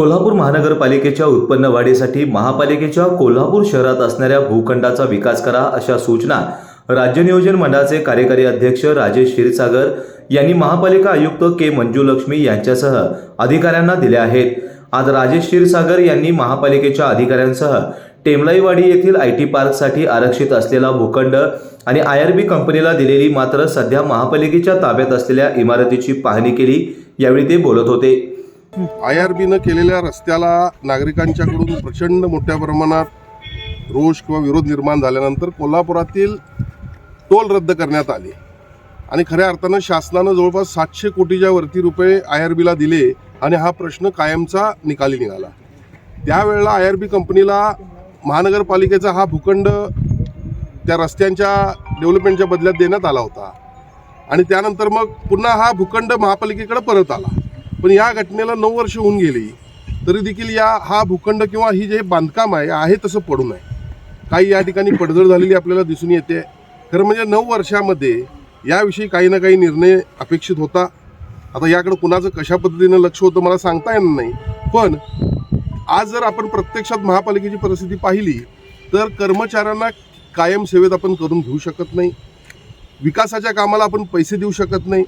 कोल्हापूर महानगरपालिकेच्या उत्पन्न वाढीसाठी महापालिकेच्या कोल्हापूर शहरात असणाऱ्या भूखंडाचा विकास करा अशा सूचना राज्य नियोजन मंडळाचे कार्यकारी अध्यक्ष राजेश क्षीरसागर यांनी महापालिका आयुक्त के मंजुलक्ष्मी यांच्यासह अधिकाऱ्यांना दिल्या आहेत. आज राजेश क्षीरसागर यांनी महापालिकेच्या अधिकाऱ्यांसह टेमलाईवाडी येथील आय टी पार्कसाठी आरक्षित असलेला भूखंड आणि आय आर बी कंपनीला दिलेली मात्र सध्या महापालिकेच्या ताब्यात असलेल्या इमारतीची पाहणी केली यावेळी ते बोलत होते. आय आर बीनं केलेल्या रस्त्याला नागरिकांच्याकडून प्रचंड मोठ्या प्रमाणात रोष किंवा विरोध निर्माण झाल्यानंतर कोल्हापुरातील टोल रद्द करण्यात आले. आणि खऱ्या अर्थानं शासनानं जवळपास सातशे कोटीच्या वरती रुपये आय आर बीला दिले आणि हा प्रश्न कायमचा निकाली निघाला. त्यावेळेला आय आर बी कंपनीला महानगरपालिकेचा हा भूखंड त्या रस्त्यांच्या डेव्हलपमेंटच्या बदल्यात देण्यात आला होता. आणि त्यानंतर मग पुन्हा हा भूखंड महापालिकेकडे परत आला. पण या घटनेला नऊ वर्ष होऊन गेली. तरी देखील या हा भूखंड किंवा ही जे बांधकाम आहे आहे तसं पडू नये. काही या ठिकाणी पडझड झालेली आपल्याला दिसून येते. खरं म्हणजे नऊ वर्षामध्ये याविषयी काही ना काही निर्णय अपेक्षित होता. आता याकडे कुणाचं कशा पद्धतीनं लक्ष होतं मला सांगता येणार नाही. पण आज जर आपण प्रत्यक्षात महापालिकेची परिस्थिती पाहिली तर कर्मचाऱ्यांना कायम सेवेत आपण करून घेऊ शकत नाही. विकासाच्या कामाला आपण पैसे देऊ शकत नाही.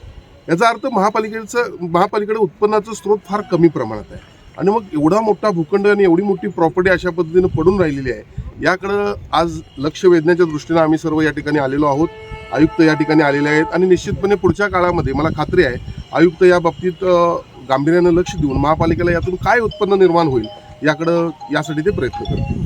याचा अर्थ महापालिकेचं महापालिकेकडे उत्पन्नाचं स्रोत फार कमी प्रमाणात आहे. आणि मग एवढा मोठा भूखंड आणि एवढी मोठी प्रॉपर्टी अशा पद्धतीनं पडून राहिलेली आहे याकडं आज लक्ष वेधण्याच्या दृष्टीनं आम्ही सर्व या ठिकाणी आलेलो आहोत. आयुक्त या ठिकाणी आलेले आहेत. आणि निश्चितपणे पुढच्या काळामध्ये मला खात्री आहे आयुक्त या बाबतीत गांभीर्यानं लक्ष देऊन महापालिकेला यातून काय उत्पन्न निर्माण होईल याकडं यासाठी ते प्रयत्न करतील.